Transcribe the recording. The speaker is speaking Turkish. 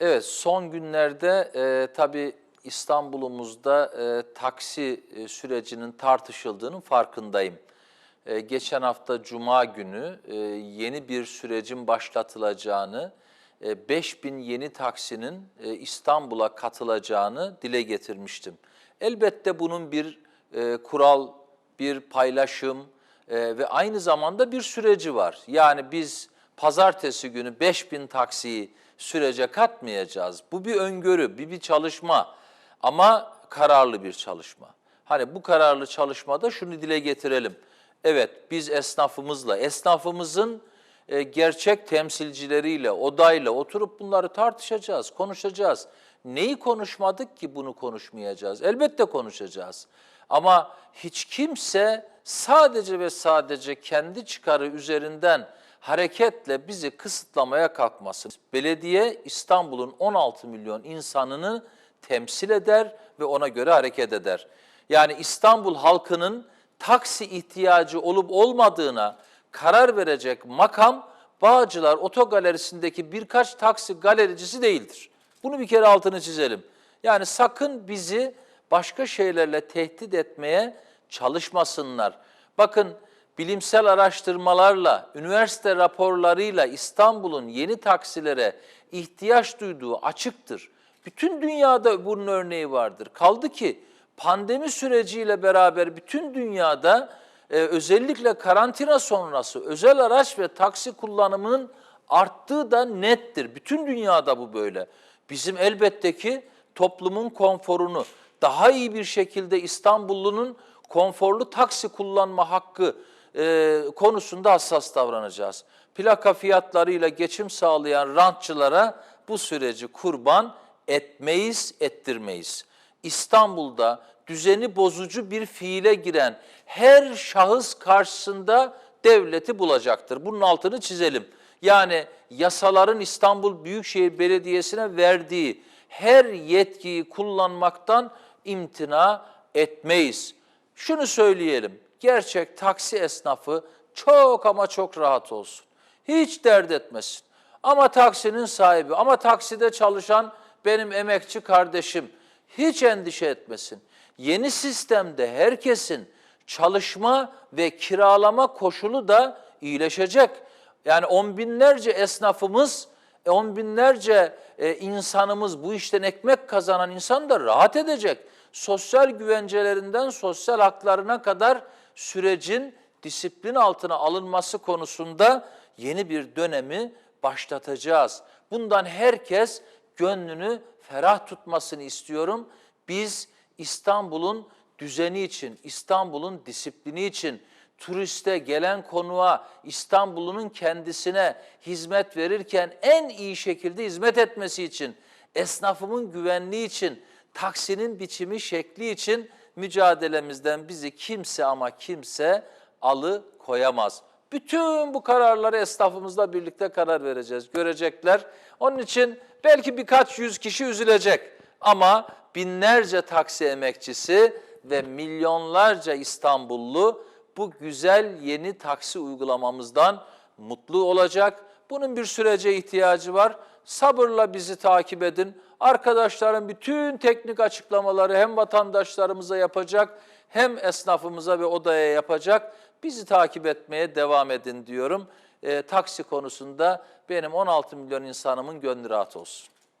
Evet, son günlerde e, tabii İstanbul'umuzda e, taksi e, sürecinin tartışıldığının farkındayım. E, geçen hafta Cuma günü e, yeni bir sürecin başlatılacağını, e, 5000 yeni taksinin e, İstanbul'a katılacağını dile getirmiştim. Elbette bunun bir e, kural, bir paylaşım e, ve aynı zamanda bir süreci var. Yani biz pazartesi günü 5000 taksiyi sürece katmayacağız. Bu bir öngörü, bir bir çalışma ama kararlı bir çalışma. Hani bu kararlı çalışmada şunu dile getirelim. Evet biz esnafımızla, esnafımızın e, gerçek temsilcileriyle, odayla oturup bunları tartışacağız, konuşacağız. Neyi konuşmadık ki bunu konuşmayacağız? Elbette konuşacağız. Ama hiç kimse sadece ve sadece kendi çıkarı üzerinden hareketle bizi kısıtlamaya kalkmasın. Belediye İstanbul'un 16 milyon insanını temsil eder ve ona göre hareket eder. Yani İstanbul halkının taksi ihtiyacı olup olmadığına karar verecek makam Bağcılar Otogalerisindeki birkaç taksi galericisi değildir. Bunu bir kere altını çizelim. Yani sakın bizi başka şeylerle tehdit etmeye çalışmasınlar. Bakın bilimsel araştırmalarla, üniversite raporlarıyla İstanbul'un yeni taksilere ihtiyaç duyduğu açıktır. Bütün dünyada bunun örneği vardır. Kaldı ki pandemi süreciyle beraber bütün dünyada e, özellikle karantina sonrası özel araç ve taksi kullanımının arttığı da nettir. Bütün dünyada bu böyle. Bizim elbette ki toplumun konforunu daha iyi bir şekilde İstanbullunun konforlu taksi kullanma hakkı e, konusunda hassas davranacağız. Plaka fiyatlarıyla geçim sağlayan rantçılara bu süreci kurban etmeyiz, ettirmeyiz. İstanbul'da düzeni bozucu bir fiile giren her şahıs karşısında devleti bulacaktır. Bunun altını çizelim. Yani yasaların İstanbul Büyükşehir Belediyesi'ne verdiği her yetkiyi kullanmaktan imtina etmeyiz. Şunu söyleyelim, gerçek taksi esnafı çok ama çok rahat olsun. Hiç dert etmesin. Ama taksinin sahibi, ama takside çalışan benim emekçi kardeşim hiç endişe etmesin. Yeni sistemde herkesin çalışma ve kiralama koşulu da iyileşecek. Yani on binlerce esnafımız, on binlerce e, insanımız, bu işten ekmek kazanan insan da rahat edecek. Sosyal güvencelerinden sosyal haklarına kadar sürecin disiplin altına alınması konusunda yeni bir dönemi başlatacağız. Bundan herkes gönlünü ferah tutmasını istiyorum. Biz İstanbul'un düzeni için, İstanbul'un disiplini için, turiste, gelen konuğa, İstanbul'un kendisine hizmet verirken en iyi şekilde hizmet etmesi için, esnafımın güvenliği için, taksinin biçimi, şekli için mücadelemizden bizi kimse ama kimse alı koyamaz. Bütün bu kararları esnafımızla birlikte karar vereceğiz, görecekler. Onun için belki birkaç yüz kişi üzülecek ama binlerce taksi emekçisi ve milyonlarca İstanbullu bu güzel yeni taksi uygulamamızdan mutlu olacak. Bunun bir sürece ihtiyacı var. Sabırla bizi takip edin. Arkadaşların bütün teknik açıklamaları hem vatandaşlarımıza yapacak hem esnafımıza ve odaya yapacak. Bizi takip etmeye devam edin diyorum. E, taksi konusunda benim 16 milyon insanımın gönlü rahat olsun.